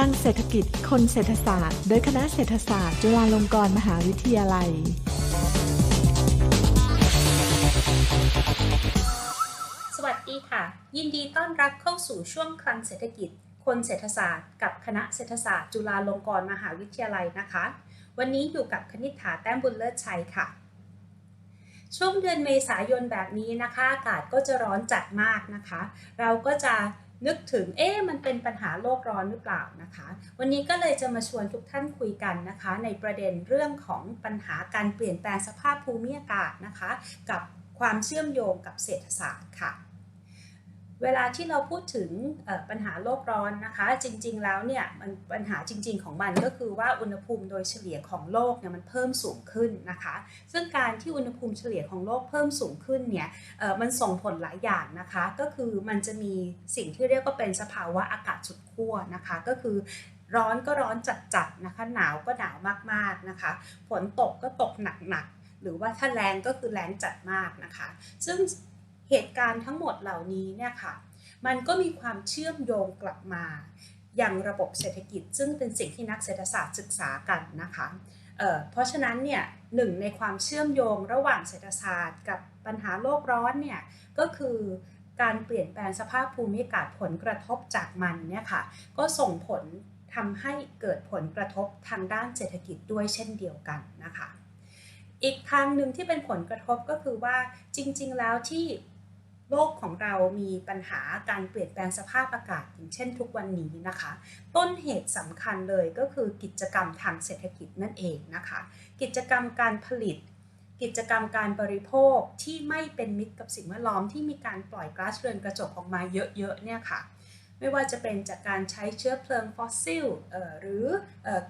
ลังเศรษฐกิจ คนเศรษฐศาสตร์ โดยคณะเศรษฐศาสตร์ จุฬาลงกรณ์มหาวิทยาลัย สวัสดีค่ะ ยินดีต้อนรับเข้าสู่ช่วงคลังเศรษฐกิจ คนเศรษฐศาสตร์ กับคณะเศรษฐศาสตร์ จุฬาลงกรณ์มหาวิทยาลัยนะคะ วันนี้อยู่กับคณิษฐาแต้มบุญเลิศชัยค่ะช่วงเดือนเมษายนแบบนี้นะคะ อากาศก็จะร้อนจัดมากนะคะ เราก็จะ นึกถึงเอ๊ะมันเป็นปัญหาโลกร้อนหรือเปล่านะคะ วันนี้ก็เลยจะมาชวนทุกท่านคุยกันนะคะ ในประเด็นเรื่องของปัญหาการเปลี่ยนแปลงสภาพภูมิอากาศนะคะ กับความเชื่อมโยงกับเศรษฐศาสตร์ค่ะ เวลาที่เราพูดถึงปัญหาโลกร้อนนะคะ จริงๆแล้วเนี่ยมันปัญหาจริง ๆ ของมันก็คือว่าอุณหภูมิโดยเฉลี่ยของโลกเนี่ยมันเพิ่มสูงขึ้นนะคะ ซึ่งการที่อุณหภูมิเฉลี่ยของโลกเพิ่มสูงขึ้นเนี่ยมันส่งผลหลายอย่างนะคะ ก็คือมันจะมีสิ่งที่เรียกว่าเป็นสภาวะอากาศสุดขั้วนะคะ ก็คือร้อนก็ร้อนจัดๆนะคะ หนาวก็หนาวมากๆนะคะฝนตกก็ตกหนักๆหรือว่าถ้าแรงก็คือแรงจัดมากนะคะ ซึ่ง เหตุการณ์ทั้งหมดเหล่านี้เนี่ยค่ะ มันก็มีความเชื่อมโยงกลับมาอย่างระบบเศรษฐกิจ ซึ่งเป็นสิ่งที่นักเศรษฐศาสตร์ศึกษากันนะคะเเพราะฉะนั้นเนี่ยหนึ่งในความเชื่อมโยงระหว่างเศรษฐศาสตร์ กับปัญหาโลกร้อนเนี่ยก็คือการเปลี่ยนแปลงสภาพภูมิอากาศผลกระทบจากมันเนี่ยค่ะก็ส่งผลทำให้เกิดผลกระทบทางด้านเศรษฐกิจด้วยเช่นเดียวกันนะคะ อีกทางหนึ่งที่เป็นผลกระทบก็คือว่าจริง ๆ แล้วที่ โลกของเรามีปัญหาการเปลี่ยนแปลงสภาพอากาศอย่างเช่นทุกวันนี้นะคะ ต้นเหตุสำคัญเลยก็คือกิจกรรมทางเศรษฐกิจนั่นเองนะคะ กิจกรรมการผลิต กิจกรรมการบริโภคที่ไม่เป็นมิตรกับสิ่งแวดล้อมที่มีการปล่อยก๊าซเรือนกระจกออกมาเยอะๆเนี่ยค่ะไม่ว่าจะเป็นจากการใช้เชื้อเพลิงฟอสซิลหรือ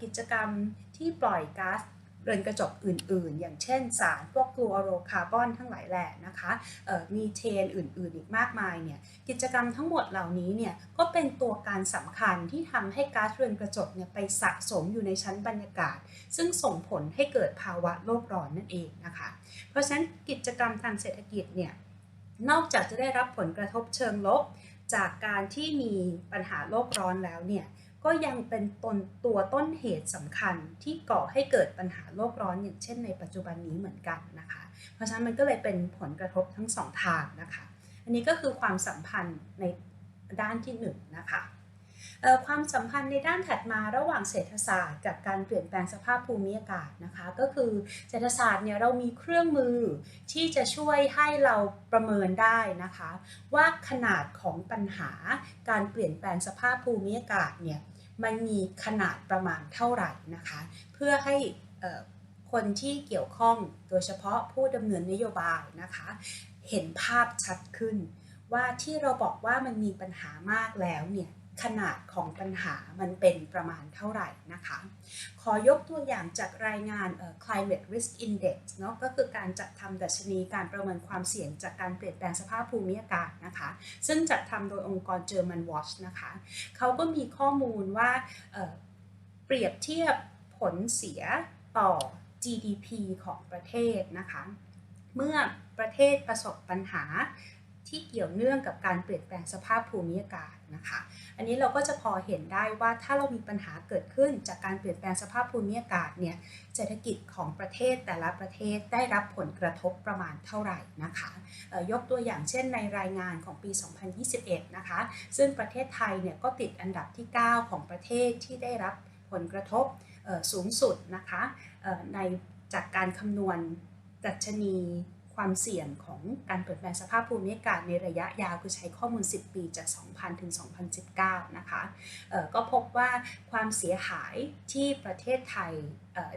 กิจกรรมที่ปล่อยก๊าซ เรือนกระจกอื่นๆ อย่างเช่นสารพวกกลูอโรคาร์บอนทั้งหลายแหล่นะคะมีเทนอื่นๆ อีกมากมายเนี่ยกิจกรรมทั้งหมดเหล่านี้เนี่ยก็เป็นตัวการสำคัญที่ทำให้ก๊าซเรือนกระจกเนี่ยไปสะสมอยู่ในชั้นบรรยากาศ ซึ่งส่งผลให้เกิดภาวะโลกร้อนนั่นเองนะคะ เพราะฉะนั้นกิจกรรมทางเศรษฐกิจเนี่ยนอกจากจะได้รับผลกระทบเชิงลบ จากการที่มีปัญหาโลกร้อนแล้วเนี่ย ก็ยังเป็นตนตัวต้นเหตุสำคัญที่ก่อให้เกิดปัญหาโลกร้อนอย่างเช่นในปัจจุบันนี้เหมือนกันนะคะ เพราะฉะนั้นมันก็เลยเป็นผลกระทบทั้งสองทางนะคะ อันนี้ก็คือความสัมพันธ์ในด้านที่1นนะคะ ความสัมพันธ์ในด้านถัดมาระหว่างเศรษฐศาสตร์ กับการเปลี่ยนแปลงสภาพภูมิอากาศนะคะ ก็คือเศรษฐศาสตร์เนี่ยเรามีเครื่องมือที่จะช่วยให้เราประเมินได้นะคะ ว่าขนาดของปัญหาการเปลี่ยนแปลงสภาพภูมิอากาศเนี่ยมันมีขนาดประมาณเท่าไหร่นะคะ เพื่อให้คนที่เกี่ยวข้องโดยเฉพาะผู้ดำเนินนโยบายนะคะ เห็นภาพชัดขึ้น ว่าที่เราบอกว่ามันมีปัญหามากแล้วเนี่ย ขนาดของปัญหามันเป็นประมาณเท่าไหร่นะคะ ขอยกตัวอย่างจากรายงาน Climate Risk Index เนาะก็คือการจัดทำดัชนีการประเมินความเสี่ยงจากการเปลี่ยนแปลงสภาพภูมิอากาศนะคะ ซึ่งจัดทำโดยองค์กร German Watch นะคะ เขาก็มีข้อมูลว่าเปรียบเทียบผลเสียต่อ GDP ของประเทศนะคะ เมื่อประเทศประสบปัญหา ที่เกี่ยวเนื่องกับการเปลี่ยนแปลงสภาพภูมิอากาศนะคะ อันนี้เราก็จะพอเห็นได้ว่าถ้าเรามีปัญหาเกิดขึ้นจากการเปลี่ยนแปลงสภาพภูมิอากาศเนี่ยเศรษฐกิจของประเทศแต่ละประเทศได้รับผลกระทบประมาณเท่าไหร่นะคะยกตัวอย่างเช่นในรายงานของปี 2021 นะคะ ซึ่งประเทศไทยเนี่ยก็ติดอันดับที่ 9 ของประเทศที่ได้รับผลกระทบสูงสุดนะคะในจากการคำนวณดัชนี ความเสี่ยงของการเปลี่ยนแปลงสภาพภูมิอากาศในระยะยาวคือใช้ข้อมูล 10 ปีจาก 2000 ถึง 2019 นะคะก็พบว่าความเสียหายที่ประเทศไทย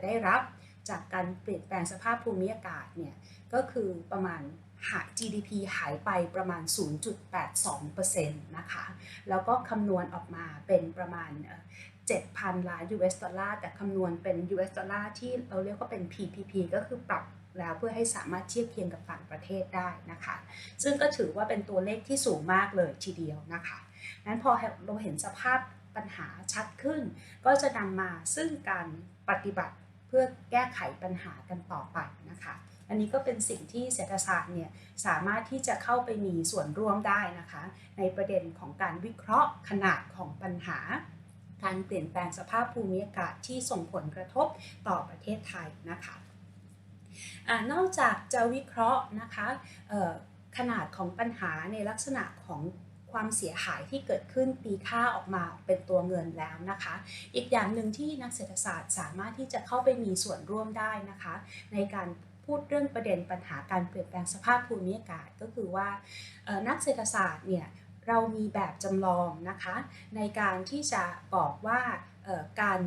ได้รับจากการเปลี่ยนแปลงสภาพภูมิอากาศเนี่ยก็คือประมาณหาก GDP หายไปประมาณ 0.82%นะคะ แล้วก็คำนวณออกมาเป็นประมาณ 7,000 ล้าน US ดอลลาร์ แต่คำนวณเป็น US ดอลลาร์ที่เราเรียกว่าเป็น PPP ก็คือปรับ แล้วเพื่อให้สามารถเทียบเคียงกับต่างประเทศได้นะคะ ซึ่งก็ถือว่าเป็นตัวเลขที่สูงมากเลยทีเดียวนะคะนั้นพอเราเห็นสภาพปัญหาชัดขึ้น ก็จะนำมาซึ่งการปฏิบัติเพื่อแก้ไขปัญหากันต่อไปนะคะ อันนี้ก็เป็นสิ่งที่เศรษฐศาสตร์เนี่ยสามารถที่จะเข้าไปมีส่วนร่วมได้นะคะ ในประเด็นของการวิเคราะห์ขนาดของปัญหา การเปลี่ยนแปลงสภาพภูมิอากาศที่ส่งผลกระทบต่อประเทศไทยนะคะ อนอกจากจะวิเคราะห์นะคะขนาดของปัญหาในลักษณะของความเสียหายที่เกิดขึ้นตีค่าออกมาเป็นตัวเงินแล้วนะคะ อีกอย่างหนึ่งที่นักเศรษฐศาสตร์สามารถที่จะเข้าไปมีส่วนร่วมได้นะคะ ในการพูดเรื่องประเด็นปัญหาการเปลี่ยนแปลงสภาพภูมิอากาศก็คือว่านักเศรษฐศาสตร์เนี่ยเรามีแบบจำลองนะคะ ในการที่จะบอกว่าการ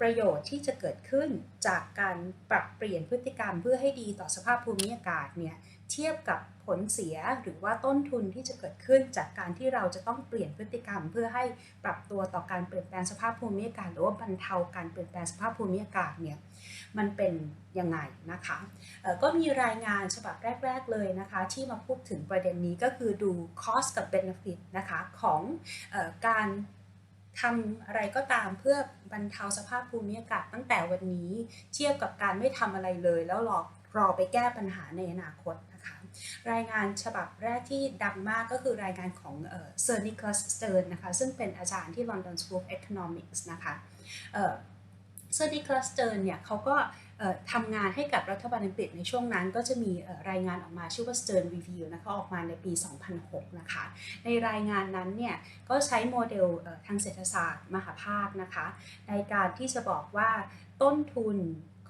ประโยชน์ที่จะเกิดขึ้นจากการปรับเปลี่ยนพฤติกรรมเพื่อให้ดีต่อสภาพภูมิอากาศเนี่ยเทียบกับผลเสียหรือว่าต้นทุนที่จะเกิดขึ้นจากการที่เราจะต้องเปลี่ยนพฤติกรรม เพื่อให้ปรับตัวต่อการเปลี่ยนแปลงสภาพภูมิอากาศหรือว่าบรรเทาการเปลี่ยนแปลงสภาพภูมิอากาศเนี่ยมันเป็นยังไงนะคะก็มีรายงานฉบับแรก ๆเลยนะคะ ที่มาพูดถึงประเด็นนี้ก็คือดู cost กับ benefit นะคะของอการ ทำอะไรก็ตามเพื่อบรรเทาสภาพภูมิอากาศตั้งแต่วันนี้เทียบกับการไม่ทำอะไรเลย แล้วรอรอไปแก้ปัญหาในอนาคตนะคะ รายงานฉบับแรกที่ดังมากก็คือรายงานของเซอร์นิคลัสสเตอร์นะคะซึ่งเป็นอาจารย์ที่ London School of Economics นะคะเซอร์นิคลัสสเตอร์เนี่ยเขาก็ ทำงานให้กับรัฐบาลอังกฤษในช่วงนั้นก็จะมีรายงานออกมาชื่อว่า Stern Review นะคะออกมาในปี 2006 นะคะ ในรายงานนั้นเนี่ยก็ใช้โมเดลทางเศรษฐศาสตร์มหาภาคนะคะ ในการที่จะบอกว่าต้นทุน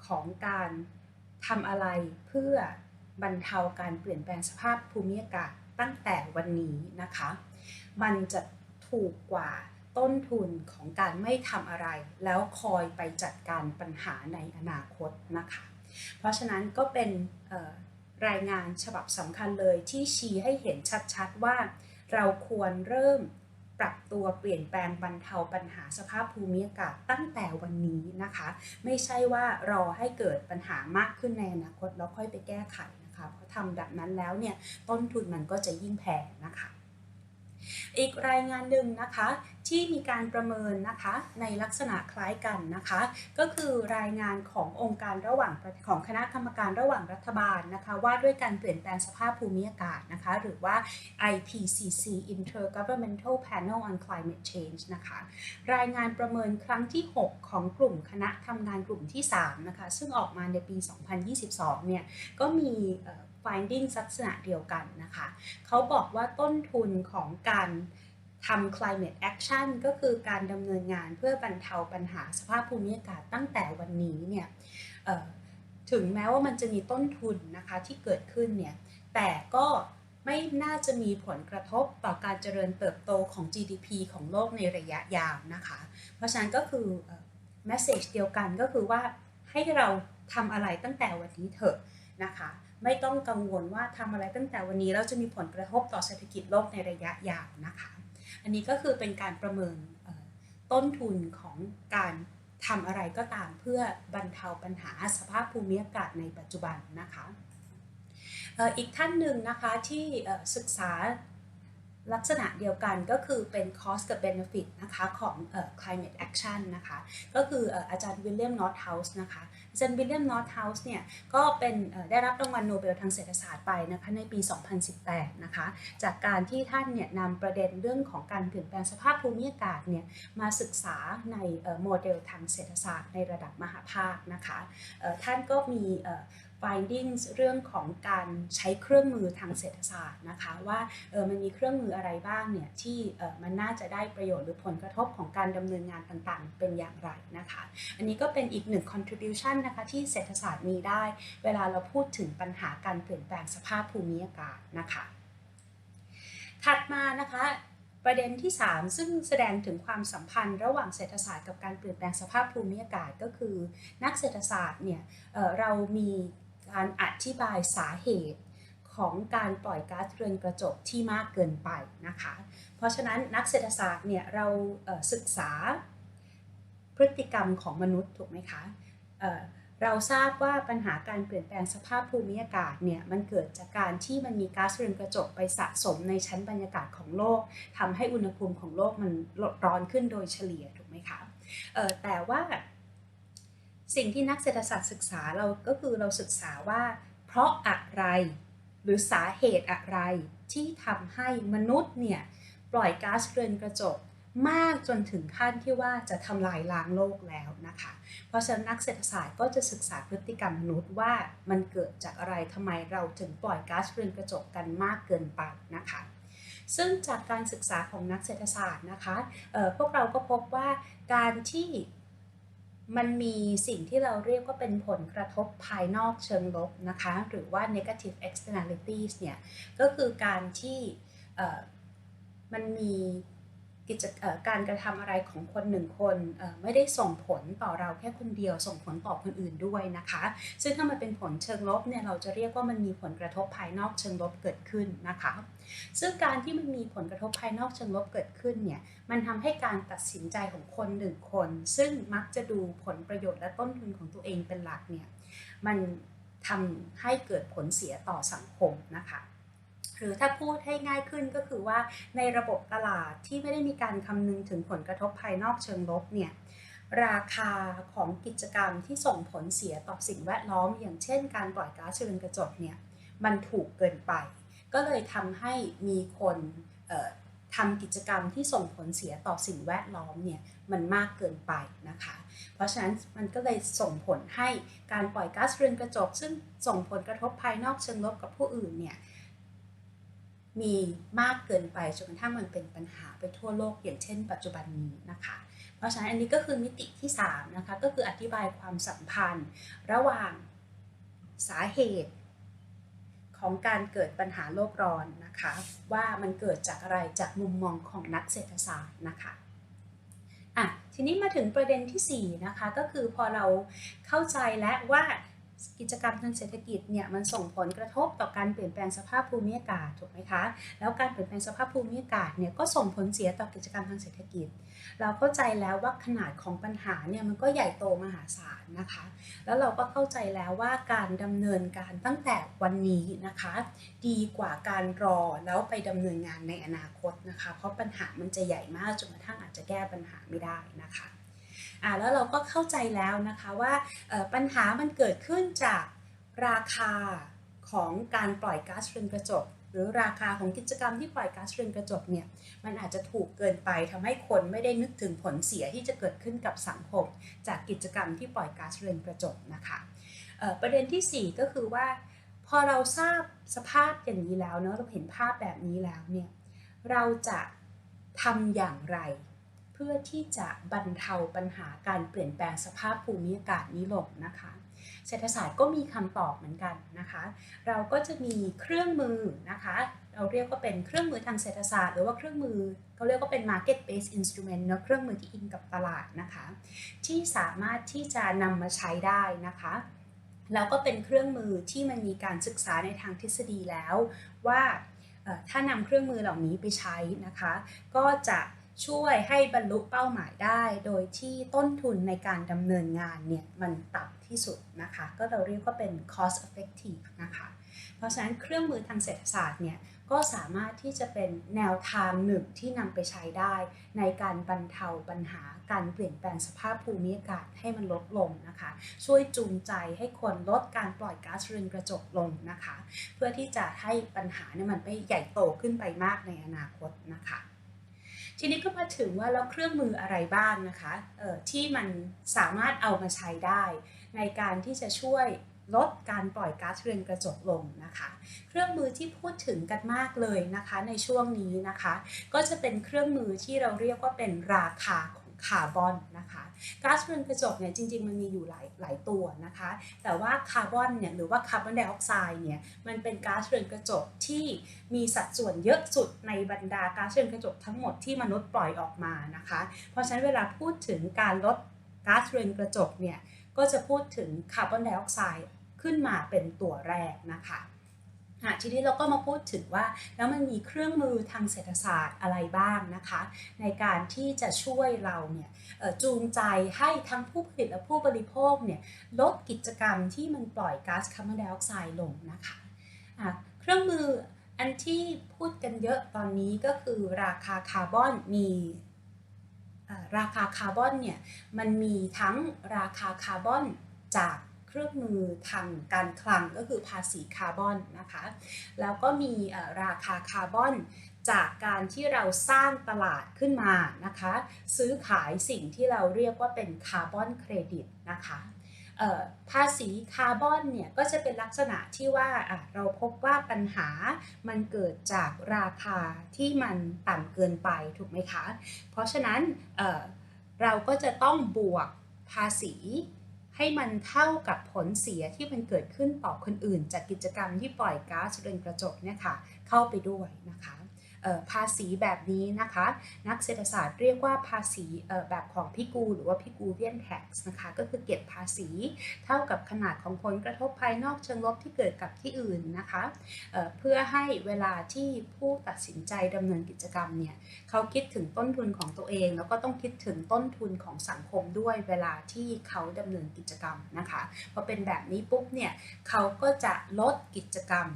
ของการทำอะไรเพื่อบรรเทาการเปลี่ยนแปลงสภาพภูมิอากาศตั้งแต่วันนี้นะคะ มันจะถูกกว่า ต้นทุนของการไม่ทำอะไร แล้วคอยไปจัดการปัญหาในอนาคตนะคะ เพราะฉะนั้นก็เป็นรายงานฉบับสำคัญเลยที่ชี้ให้เห็นชัดๆว่า เราควรเริ่มปรับตัวเปลี่ยนแปลงบรรเทาปัญหาสภาพภูมิอากาศตั้งแต่วันนี้นะคะ ไม่ใช่ว่ารอให้เกิดปัญหามากขึ้นในอนาคตแล้วค่อยไปแก้ไขนะคะเพราะทำแบบนั้นแล้วเนี่ยต้นทุนมันก็จะยิ่งแพงนะคะ อีกรายงานหนึ่งนะคะที่มีการประเมินนะคะในลักษณะคล้ายกันนะคะ ก็คือรายงานขององค์การระหว่างของคณะกรรมการระหว่างรัฐบาลนะคะ ว่าด้วยการเปลี่ยนแปลงสภาพภูมิอากาศนะคะ หรือว่า IPCC Intergovernmental Panel on Climate Change นะคะ รายงานประเมินครั้งที่ 6 ของกลุ่มคณะทำงานกลุ่มที่ 3 นะคะ ซึ่งออกมาในปี 2022 เนี่ยก็มี finding ลักษณะเดียวกันนะคะ เขาบอกว่าต้นทุนของการทำ climate action ก็คือการดำเนินงานเพื่อบรรเทาปัญหาสภาพภูมิอากาศตั้งแต่วันนี้เนี่ยถึงแม้ว่ามันจะมีต้นทุนนะคะที่เกิดขึ้นเนี่ย แต่ก็ไม่น่าจะมีผลกระทบต่อการเจริญเติบโตของ GDP ของโลกในระยะยาวนะคะ เพราะฉะนั้นก็คือ message เดียวกันก็คือว่าให้เราทำอะไรตั้งแต่วันนี้เถอะนะคะ ไม่ต้องกังวลว่าทำอะไรตั้งแต่วันนี้แล้วจะมีผลกระทบต่อเศรษฐกิจโลกในระยะยาวนะคะ อันนี้ก็คือเป็นการประเมินต้นทุนของการทำอะไรก็ตามเพื่อบรรเทาปัญหาสภาพภูมิอากาศในปัจจุบันนะคะอีกท่านหนึ่งนะคะที่ศึกษาลักษณะเดียวกันก็คือเป็น cost กับ benefit นะคะของ climate action นะคะ ก็คืออาจารย์วิลเลียมนอตเฮาส์นะคะ จารย์วิลเลียมนอตเฮาส์เนี่ยก็เป็นได้รับรางวัลโนเบลทางเศรษฐศาสตร์ไปนะคะในปี 2018 นะคะ จากการที่ท่านเนี่ยนำประเด็นเรื่องของการเปลี่ยนแปลงสภาพภูมิอากาศเนี่ยมาศึกษาในโมเดลทางเศรษฐศาสตร์ในระดับมหาภาคนะคะท่านก็มี findings เรื่องของการใช้เครื่องมือทางเศรษฐศาสตร์นะคะว่าเออมันมีเครื่องมืออะไรบ้างเนี่ยที่เออมันน่าจะได้ประโยชน์หรือผลกระทบของการดำเนินงานต่างๆ เป็นอย่างไรนะคะ อันนี้ก็เป็นอีกหนึ่ง contribution นะคะที่เศรษฐศาสตร์มีได้ เวลาเราพูดถึงปัญหาการเปลี่ยนแปลงสภาพภูมิอากาศนะคะ ถัดมานะคะประเด็นที่ 3 ซึ่งแสดงถึงความสัมพันธ์ระหว่างเศรษฐศาสตร์กับการเปลี่ยนแปลงสภาพภูมิอากาศก็คือ นักเศรษฐศาสตร์เนี่ยเเรามี การอธิบายสาเหตุของการปล่อยก๊าซเรือนกระจกที่มากเกินไปนะคะ เพราะฉะนั้นนักเศรษฐศาสตร์เนี่ยเราศึกษาพฤติกรรมของมนุษย์ถูกไหมคะเเราทราบว่าปัญหาการเปลี่ยนแปลงสภาพภูมิอากาศเนี่ยมันเกิดจากการที่มันมีก๊าซเรือนกระจกไปสะสมในชั้นบรรยากาศของโลกทำให้อุณหภูมิของโลกมันร้อนขึ้นโดยเฉลี่ยถูกไหมคะแต่ว่า สิ่งที่นักเศรษฐศาสตร์ศึกษาเราก็คือเราศึกษาว่า เพราะอะไร หรือสาเหตุอะไรที่ทำให้มนุษย์เนี่ยปล่อยก๊าซเรือนกระจกมากจนถึงขั้นที่ว่าจะทำลายล้างโลกแล้วนะคะ เพราะฉะนั้นนักเศรษฐศาสตร์ก็จะศึกษาพฤติกรรมมนุษย์ว่ามันเกิดจากอะไรทำไมเราถึงปล่อยก๊าซเรือนกระจกกันมากเกินไปนะคะ ซึ่งจากการศึกษาของนักเศรษฐศาสตร์นะคะพวกเราก็พบว่าการที่ มันมีสิ่งที่เราเรียกว่าเป็นผลกระทบภายนอกเชิงลบนะคะ หรือว่า negative externalities เนี่ย ก็คือการที่มันมี กิจการกระทำอะไรของคนหนึ่งคนไม่ได้ส่งผลต่อเราแค่คนเดียว ส่งผลต่อคนอื่นด้วยนะคะ ซึ่งถ้ามันเป็นผลเชิงลบเนี่ยเราจะเรียกว่ามันมีผลกระทบภายนอกเชิงลบเกิดขึ้นนะคะ ซึ่งการที่มันมีผลกระทบภายนอกเชิงลบเกิดขึ้นเนี่ยมันทำให้การตัดสินใจของคนหนึ่งคน ซึ่งมักจะดูผลประโยชน์และต้นทุนของตัวเองเป็นหลักเนี่ยมันทำให้เกิดผลเสียต่อสังคมนะคะ หรือถ้าพูดให้ง่ายขึ้นก็คือว่าในระบบตลาดที่ไม่ได้มีการคำนึงถึงผลกระทบภายนอกเชิงลบเนี่ยราคาของกิจกรรมที่ส่งผลเสียต่อสิ่งแวดล้อม อย่างเช่นการปล่อยก๊าซเรือนกระจกเนี่ยมันถูกเกินไป ก็เลยทำให้มีคนทำกิจกรรมที่ส่งผลเสียต่อสิ่งแวดล้อมเนี่ยมันมากเกินไปนะคะ เพราะฉะนั้นมันก็เลยส่งผลให้การปล่อยก๊าซเรือนกระจก ซึ่งส่งผลกระทบภายนอกเชิงลบกับผู้อื่นเนี่ย มีมากเกินไปจนกระทั่งมันเป็นปัญหาไปทั่วโลกอย่างเช่น ปัจจุบันนี้นะคะ เพราะฉะนั้นอันนี้ก็คือมิติที่3นะคะก็คืออธิบายความสัมพันธ์ ระหว่างสาเหตุของการเกิดปัญหาโลกร้อนนะคะ ว่ามันเกิดจากอะไรจากมุมมองของนักเศรษฐศาสตร์นะคะอะทีนี้มาถึงประเด็นที่4นะคะก็คือพอเราเข้าใจแล้วว่า กิจกรรมทางเศรษฐกิจเนี่ยมันส่งผลกระทบต่อการเปลี่ยนแปลงสภาพภูมิอากาศถูกไหมคะ แล้วการเปลี่ยนแปลงสภาพภูมิอากาศเนี่ยก็ส่งผลเสียต่อกิจกรรมทางเศรษฐกิจ เราเข้าใจแล้วว่าขนาดของปัญหาเนี่ยมันก็ใหญ่โตมหาศาลนะคะ แล้วเราก็เข้าใจแล้วว่าการดำเนินการตั้งแต่วันนี้นะคะ ดีกว่าการรอแล้วไปดำเนินงานในอนาคตนะคะ เพราะปัญหามันจะใหญ่มากจนกระทั่งอาจจะแก้ปัญหาไม่ได้นะคะ อ่าแล้วเราก็เข้าใจแล้วนะคะว่าปัญหามันเกิดขึ้นจากราคาของการปล่อยก๊าซเรือนกระจก หรือราคาของกิจกรรมที่ปล่อยก๊าซเรือนกระจกเนี่ยมันอาจจะถูกเกินไปทำให้คนไม่ได้นึกถึงผลเสียที่จะเกิดขึ้นกับสังคม จากกิจกรรมที่ปล่อยก๊าซเรือนกระจกนะคะประเด็นที่ 4 ก็คือว่า พอเราทราบสภาพอย่างนี้แล้วเนาะเราเห็นภาพแบบนี้แล้วเนี่ยเราจะทำอย่างไร เพื่อที่จะบรรเทาปัญหาการเปลี่ยนแปลงสภาพภูมิอากาศนี้ลงนะคะ เศรษฐศาสตร์ก็มีคำตอบเหมือนกันนะคะ เราก็จะมีเครื่องมือนะคะ เราเรียกว่าเป็นเครื่องมือทางเศรษฐศาสตร์ หรือว่าเครื่องมือเขาเรียกว่าเป็น market based instrument เนาะเครื่องมือที่อิงกับตลาดนะคะ ที่สามารถที่จะนำมาใช้ได้นะคะแล้วก็เป็นเครื่องมือที่มันมีการศึกษาในทางทฤษฎีแล้วว่าถ้านำเครื่องมือเหล่านี้ไปใช้นะคะ ก็จะ ช่วยให้บรรลุเป้าหมายได้ โดยที่ต้นทุนในการดำเนินงานเนี่ยมันต่ำที่สุดนะคะ ก็เราเรียกว่าเป็น cost effective นะคะ เพราะฉะนั้นเครื่องมือทางเศรษฐศาสตร์เนี่ยก็สามารถที่จะเป็นแนวทางหนึ่งที่นำไปใช้ได้ ในการบรรเทาปัญหาการเปลี่ยนแปลงสภาพภูมิอากาศให้มันลดลงนะคะ ช่วยจูงใจให้คนลดการปล่อยก๊าซเรือนกระจกลงนะคะ เพื่อที่จะให้ปัญหาเนี่ยมันไม่ใหญ่โตขึ้นไปมากในอนาคตนะคะ ทีนี้ก็มาถึงว่าแล้วเครื่องมืออะไรบ้างนะคะที่มันสามารถเอามาใช้ได้ ในการที่จะช่วยลดการปล่อยก๊าซเรือนกระจกลงนะคะ เครื่องมือที่พูดถึงกันมากเลยนะคะในช่วงนี้นะคะ ก็จะเป็นเครื่องมือที่เราเรียกว่าเป็นราคา คาร์บอนนะคะก๊าซเรือนกระจกเนี่ยจริงๆ มันมีอยู่หลายหลายตัวนะคะ แต่ว่าคาร์บอนเนี่ยหรือว่าคาร์บอนไดออกไซด์เนี่ยมันเป็นก๊าซเรือนกระจกที่มีสัดส่วนเยอะสุดในบรรดาก๊าซเรือนกระจกทั้งหมดที่มนุษย์ปล่อยออกมานะคะ เพราะฉะนั้นเวลาพูดถึงการลดก๊าซเรือนกระจกเนี่ยก็จะพูดถึงคาร์บอนไดออกไซด์ขึ้นมาเป็นตัวแรกนะคะ ทีนี้เราก็มาพูดถึงว่าแล้วมันมีเครื่องมือทางเศรษฐศาสตร์อะไรบ้างนะคะ ในการที่จะช่วยเราเนี่ยจูงใจให้ทั้งผู้ผลิตและผู้บริโภคเนี่ยลดกิจกรรมที่มันปล่อยก๊าซคาร์บอนไดออกไซด์ลงนะคะะเครื่องมืออันที่พูดกันเยอะตอนนี้ก็คือราคาคาร์บอนมีราคาคาร์บอนเนี่ยมันมีทั้งราคาคาร์บอนจาก เครื่องมือทางการคลังก็คือภาษีคาร์บอนนะคะ แล้วก็มีราคาคาร์บอนจากการที่เราสร้างตลาดขึ้นมานะคะ ซื้อขายสิ่งที่เราเรียกว่าเป็นคาร์บอนเครดิตนะคะภาษีคาร์บอนเนี่ยก็จะเป็นลักษณะที่ว่าเราพบว่าปัญหามันเกิดจากราคาที่มันต่ำเกินไปถูกไหมคะ เพราะฉะนั้นเเราก็จะต้องบวกภาษี ให้มันเท่ากับผลเสียที่มันเกิดขึ้นต่อคนอื่น จากกิจกรรมที่ปล่อยก๊าซเรือนกระจกเนี่ยค่ะเข้าไปด้วยนะคะ ภาษีแบบนี้นะคะ นักเศรษฐศาสตร์เรียกว่าภาษีแบบของพิกูหรือว่าพิกูเวียนแท็กซ์นะคะ ก็คือเก็บภาษีเท่ากับขนาดของผลกระทบภายนอกเชิงลบที่เกิดกับที่อื่นนะคะเเพื่อให้เวลาที่ผู้ตัดสินใจดำเนินกิจกรรมเนี่ยเขาคิดถึงต้นทุนของตัวเอง แล้วก็ต้องคิดถึงต้นทุนของสังคมด้วยเวลาที่เขาดำเนินกิจกรรมนะคะพอเป็นแบบนี้ปุ๊บเนี่ยเขาก็จะลดกิจกรรม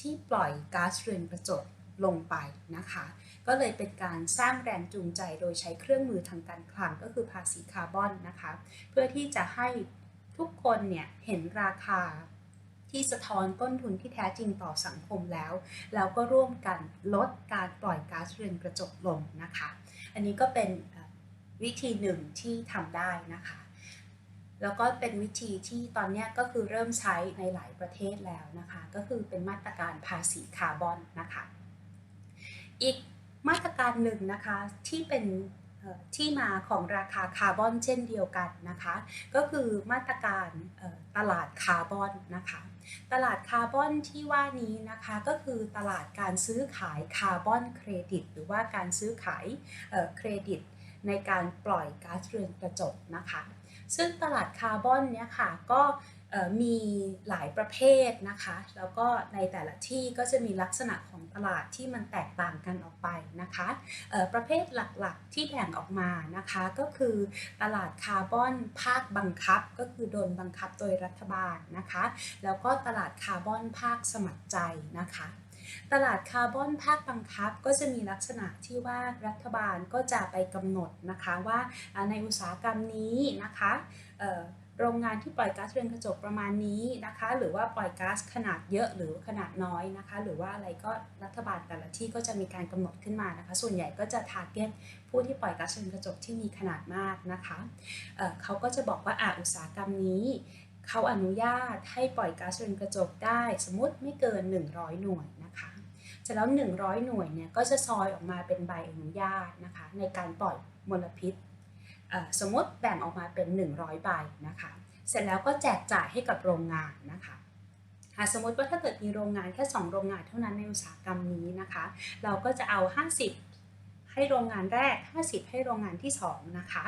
ที่ปล่อยก๊าซเรือนกระจก ลงไปนะคะ ก็เลยเป็นการสร้างแรงจูงใจโดยใช้เครื่องมือทางการคลังก็คือภาษีคาร์บอนนะคะ เพื่อที่จะให้ทุกคนเนี่ยเห็นราคาที่สะท้อนต้นทุนที่แท้จริงต่อสังคมแล้ว แล้วก็ร่วมกันลดการปล่อยก๊าซเรือนกระจกลงนะคะ อันนี้ก็เป็นวิธีหนึ่งที่ทำได้นะคะ แล้วก็เป็นวิธีที่ตอนนี้ก็คือเริ่มใช้ในหลายประเทศแล้วนะคะ ก็คือเป็นมาตรการภาษีคาร์บอนนะคะ อีกมาตรการหนึ่งนะคะที่เป็นที่มาของราคาคาร์บอนเช่นเดียวกันนะคะ ก็คือมาตรการตลาดคาร์บอนนะคะ ตลาดคาร์บอนที่ว่านี้นะคะก็คือตลาดการซื้อขายคาร์บอนเครดิต หรือว่าการซื้อขายเครดิต ในการปล่อยก๊าซเรือนกระจกนะคะ ซึ่งตลาดคาร์บอนเนี่ยค่ะก็เมีหลายประเภทนะคะ แล้วก็ในแต่ละที่ก็จะมีลักษณะของตลาดที่มันแตกต่างกันออกไปนะคะประเภทหลักๆที่แบ่งออกมานะคะก็คือตลาดคาร์บอนภาคบังคับ ก็คือโดนบังคับโดยรัฐบาลนะคะ แล้วก็ตลาดคาร์บอนภาคสมัครใจนะคะตลาดคาร์บอนภาคบังคับก็จะมีลักษณะที่ว่ารัฐบาลก็จะไปกำหนดนะคะว่าในอุตสาหกรรมนี้นะคะ โรงงานที่ปล่อยก๊าซเรือนกระจกประมาณนี้นะคะ หรือว่าปล่อยก๊าซขนาดเยอะหรือขนาดน้อยนะคะ หรือว่าอะไรก็รัฐบาลแต่ละที่ก็จะมีการกำหนดขึ้นมานะคะ ส่วนใหญ่ก็จะทาร์เก็ตผู้ที่ปล่อยก๊าซเรือนกระจกที่มีขนาดมากนะคะเเขาก็จะบอกว่าอาอุตสาหกรรมนี้เขาอนุญาตให้ปล่อยก๊าซเรือนกระจกได้ สมมติไม่เกิน 100 หน่วยนะคะเสร็จแล้ว 100 หน่วยเนี่ยก็จะซอยออกมาเป็นใบอนุญาตนะคะ ในการปล่อยมลพิษ สมมติแบ่งออกมาเป็น 100 ใบนะคะ เสร็จแล้วก็แจกจ่ายให้กับโรงงานนะคะสมมติว่าถ้าเกิดมีโรงงานแค่ 2 โรงงานเท่านั้นในอุตสาหกรรมนี้นะคะ เราก็จะเอา 50 ให้โรงงานแรก 50 ให้โรงงานที่ 2 นะคะ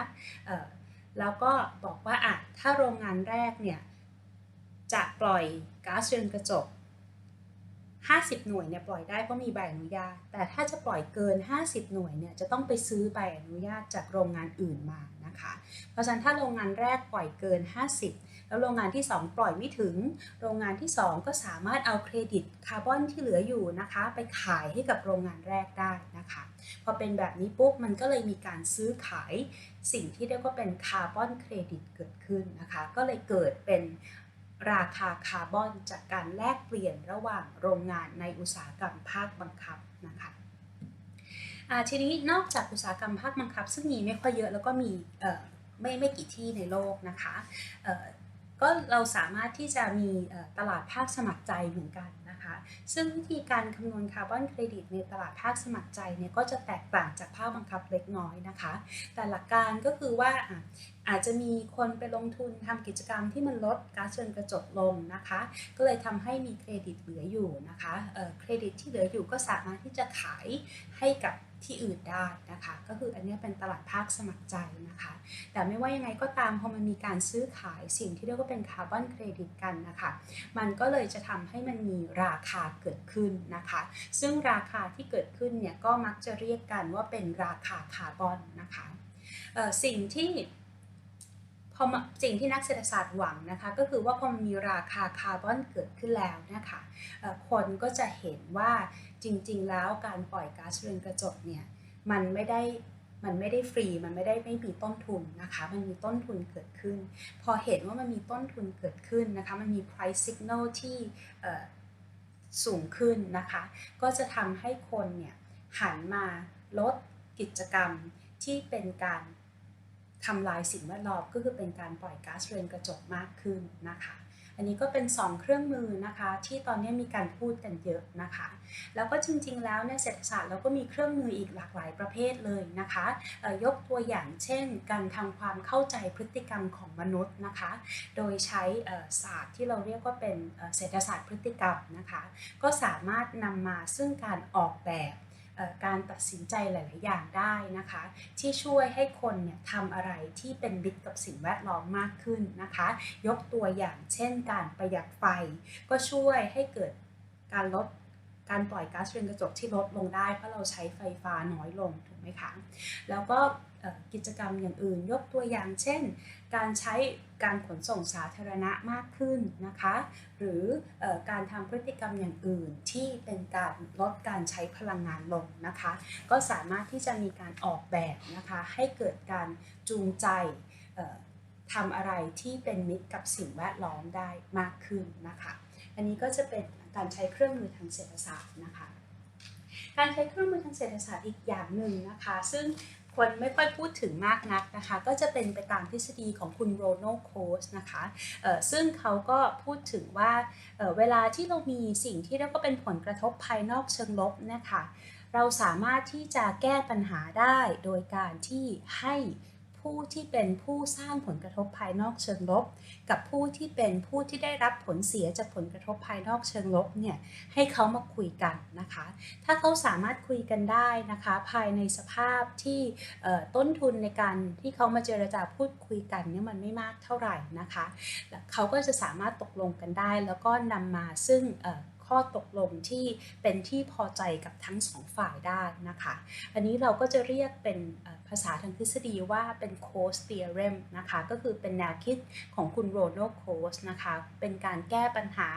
แล้วก็บอกว่าอะถ้าโรงงานแรกเนี่ยจะปล่อยก๊าซเรือนกระจก 50 หน่วยเนี่ยปล่อยได้เพราะมีใบอนุญาต แต่ถ้าจะปล่อยเกิน 50 หน่วยเนี่ยจะต้องไปซื้อใบอนุญาตจากโรงงานอื่นมานะคะ เพราะฉะนั้นถ้าโรงงานแรกปล่อยเกิน 50 แล้วโรงงานที่ 2 ปล่อยไม่ถึง โรงงานที่ 2 ก็สามารถเอาเครดิตคาร์บอนที่เหลืออยู่นะคะ ไปขายให้กับโรงงานแรกได้นะคะ พอเป็นแบบนี้ปุ๊บมันก็เลยมีการซื้อขายสิ่งที่เรียกว่าเป็นคาร์บอนเครดิตเกิดขึ้นนะคะ ก็เลยเกิดเป็น ราคาคาร์บอนจากการแลกเปลี่ยนระหว่างโรงงานในอุตสาหกรรมภาคบังคับนะคะทีนี้นอกจากอุตสาหกรรมภาคบังคับ ซึ่งมีไม่ค่อยเยอะแล้วก็มีไม่ไม่กี่ที่ในโลกนะคะก็เราสามารถที่จะมีตลาดภาคสมัครใจเหมือนกัน ซึ่งวิธีการคำนวณคาร์บอนเครดิตในตลาดภาคสมัครใจเนี่ยก็จะแตกต่างจากภาคบังคับเล็กน้อยนะคะ แต่หลักการก็คือว่าอาจจะมีคนไปลงทุนทำกิจกรรมที่มันลดก๊าซเรือนกระจกลงนะคะ ก็เลยทำให้มีเครดิตเหลืออยู่นะคะเครดิตที่เหลืออยู่ก็สามารถที่จะขายให้กับ ที่อื่นได้นะคะ ก็คืออันนี้เป็นตลาดภาคสมัครใจนะคะ แต่ไม่ว่ายังไงก็ตามพอมันมีการซื้อขายสิ่งที่เรียกว่าเป็นคาร์บอนเครดิตกันนะคะ มันก็เลยจะทำให้มันมีราคาเกิดขึ้นนะคะ ซึ่งราคาที่เกิดขึ้นเนี่ยก็มักจะเรียกกันว่าเป็นราคาคาร์บอนนะคะสิ่งที่พอมสิ่งที่นักเศรษฐศาสตร์หวังนะคะ ก็คือว่าพอมันมีราคาคาร์บอนเกิดขึ้นแล้วนะคะคนก็จะเห็นว่า จริง ๆ แล้วการปล่อยก๊าซเรือนกระจกเนี่ยมันไม่ได้มันไม่ได้ฟรีมันไม่ได้ไม่มีต้นทุนนะคะ มันมีต้นทุนเกิดขึ้น พอเห็นว่ามันมีต้นทุนเกิดขึ้นนะคะ มันมี price signal ที่สูงขึ้นนะคะ ก็จะทำให้คนเนี่ยหันมาลดกิจกรรมที่เป็นการทำลายสิ่งแวดล้อมก็คือเป็นการปล่อยก๊าซเรือนกระจกมากขึ้นนะคะ อันนี้ก็เป็น 2 เครื่องมือนะคะที่ตอนนี้มีการพูดกันเยอะนะคะ แล้วก็จริงๆแล้วเนี่ยเศรษฐศาสตร์เราก็มีเครื่องมืออีกหลากหลายประเภทเลยนะคะยกตัวอย่างเช่น การทำความเข้าใจพฤติกรรมของมนุษย์นะคะ โดยใช้ศาสตร์ที่เราเรียกว่าเป็นเศรษฐศาสตร์พฤติกรรมนะคะ ก็สามารถนำมาซึ่งการออกแบบ การตัดสินใจหลาย ๆ อย่างได้นะคะ ที่ช่วยให้คนเนี่ยทำอะไรที่เป็นมิตรกับสิ่งแวดล้อมมากขึ้นนะคะ ยกตัวอย่างเช่นการประหยัดไฟ ก็ช่วยให้เกิดการลดการปล่อยก๊าซเรือนกระจกที่ลดลงได้เพราะเราใช้ไฟฟ้าน้อยลงถูกไหมคะแล้วก็ กิจกรรมอย่างอื่น ยกตัวอย่างเช่น การใช้การขนส่งสาธารณะมากขึ้นนะคะ หรือออการทำพฤติกรรมอย่างอื่นที่เป็นการลดการใช้พลังงานลงนะคะ ก็สามารถที่จะมีการออกแบบนะคะให้เกิดการจูงใจทำอะไรที่เป็นมิตรกับสิ่งแวดล้อมได้มากขึ้นนะคะ อันนี้ก็จะเป็นการใช้เครื่องมือทางเศรษฐศาสตร์นะคะ การใช้เครื่องมือทางเศรษฐศาสตร์อีกอย่างหนึ่งนะคะ ซึ่ง คนไม่ค่อยพูดถึงมากนักนะคะ ก็จะเป็นไปตามทฤษฎีของคุณโรโนโคสนะคะซึ่งเขาก็พูดถึงว่าเเวลาที่เรามีสิ่งที่เรียกว่าเป็นผลกระทบภายนอกเชิงลบเนะคะเราสามารถที่จะแก้ปัญหาได้โดยการที่ให้ ผู้ที่เป็นผู้สร้างผลกระทบภายนอกเชิงลบ กับผู้ที่เป็นผู้ที่ได้รับผลเสียจากผลกระทบภายนอกเชิงลบเนี่ยให้เขามาคุยกันนะคะ ถ้าเขาสามารถคุยกันได้นะคะ ภายในสภาพที่ต้นทุนในการที่เขามาเจรจาพูดคุยกันเนี่ยมันไม่มากเท่าไหร่นะคะเขาก็จะสามารถตกลงกันได้ แล้วก็นำมาซึ่งข้อตกลงที่เป็นที่พอใจกับทั้งสองฝ่ายได้นะคะ อันนี้เราก็จะเรียกเป็น ภาษาทางทฤษฎีว่าเป็น Coase Theorem นะคะ ก็คือเป็นแนวคิดของคุณโรนัลโคสนะคะ เป็นการแก้ปัญหา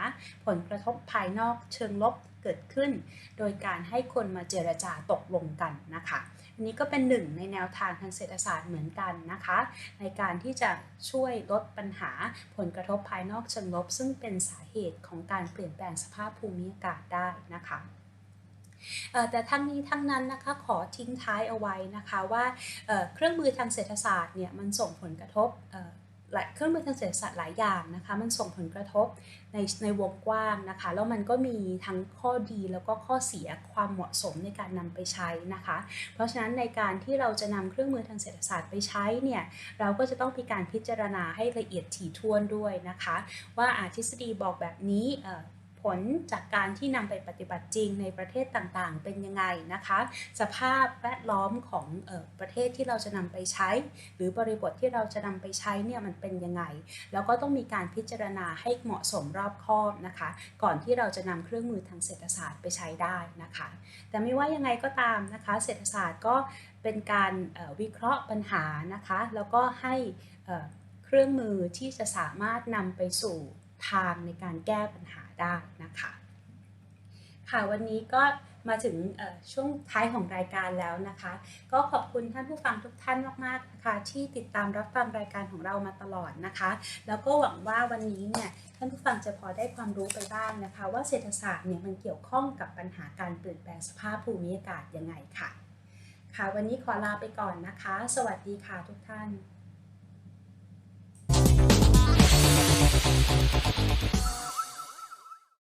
ผลกระทบภายนอกเชิงลบเกิดขึ้น โดยการให้คนมาเจรจาตกลงกันนะคะอันนี้ก็เป็นหนึ่งในแนวทางทางเศรษฐศาสตร์เหมือนกันนะคะ ในการที่จะช่วยลดปัญหาผลกระทบภายนอกเชิงลบ ซึ่งเป็นสาเหตุของการเปลี่ยนแปลงสภาพภูมิอากาศได้นะคะ แต่ทั้งนี้ทั้งนั้นนะคะขอทิ้งท้ายเอาไว้นะคะว่าเครื่องมือทางเศรษฐศาสตร์เนี่ยมันส่งผลกระทบเครื่องมือทางเศรษฐศาสตร์หลายอย่างนะคะ มันส่งผลกระทบในในวงกว้างนะคะ แล้วมันก็มีทั้งข้อดีแล้วก็ข้อเสียความเหมาะสมในการนำไปใช้นะคะ เพราะฉะนั้นในการที่เราจะนำเครื่องมือทางเศรษฐศาสตร์ไปใช้เนี่ย เราก็จะต้องมีการพิจารณาให้ละเอียดถี่ถ้วนด้วยนะคะ ว่าอาทฤษฎีบอกแบบนี้ ลจากการที่นำไปปฏิบัติจริงในประเทศต่างๆ เป็นยังไงนะคะ สภาพแวดล้อมของออประเทศที่เราจะนำไปใช้ หรือบริบทที่เราจะนำไปใช้เนี่ยมันเป็นยังไง แล้วก็ต้องมีการพิจารณาให้เหมาะสมรอบคอบนะคะ ก่อนที่เราจะนำเครื่องมือทางเศรษฐศาสตร์ไปใช้ได้นะคะ แต่ไม่ว่ายังไงก็ตามนะคะ เศรษฐศาสตร์ก็เป็นการออวิเคราะห์ปัญหานะคะ แล้วก็ให้เครื่องมือที่จะสามารถนำไปสู่ทางในการแก้ปัญหา ได้นะคะค่ะวันนี้ก็มาถึงช่วงท้ายของรายการแล้วนะคะ ก็ขอบคุณท่านผู้ฟังทุกท่านมากๆนะคะที่ติดตามรับฟังรายการของเรามาตลอดนะคะ แล้วก็หวังว่าวันนี้เนี่ยท่านผู้ฟังจะพอได้ความรู้ไปบ้างนะคะ ว่าเศรษฐศาสตร์เนี่ยมันเกี่ยวข้องกับปัญหาการเปลี่ยนแปลงสภาพภูมิอากาศยังไงค่ะ ค่ะวันนี้ขอลาไปก่อนนะคะ สวัสดีค่ะทุกท่าน Thank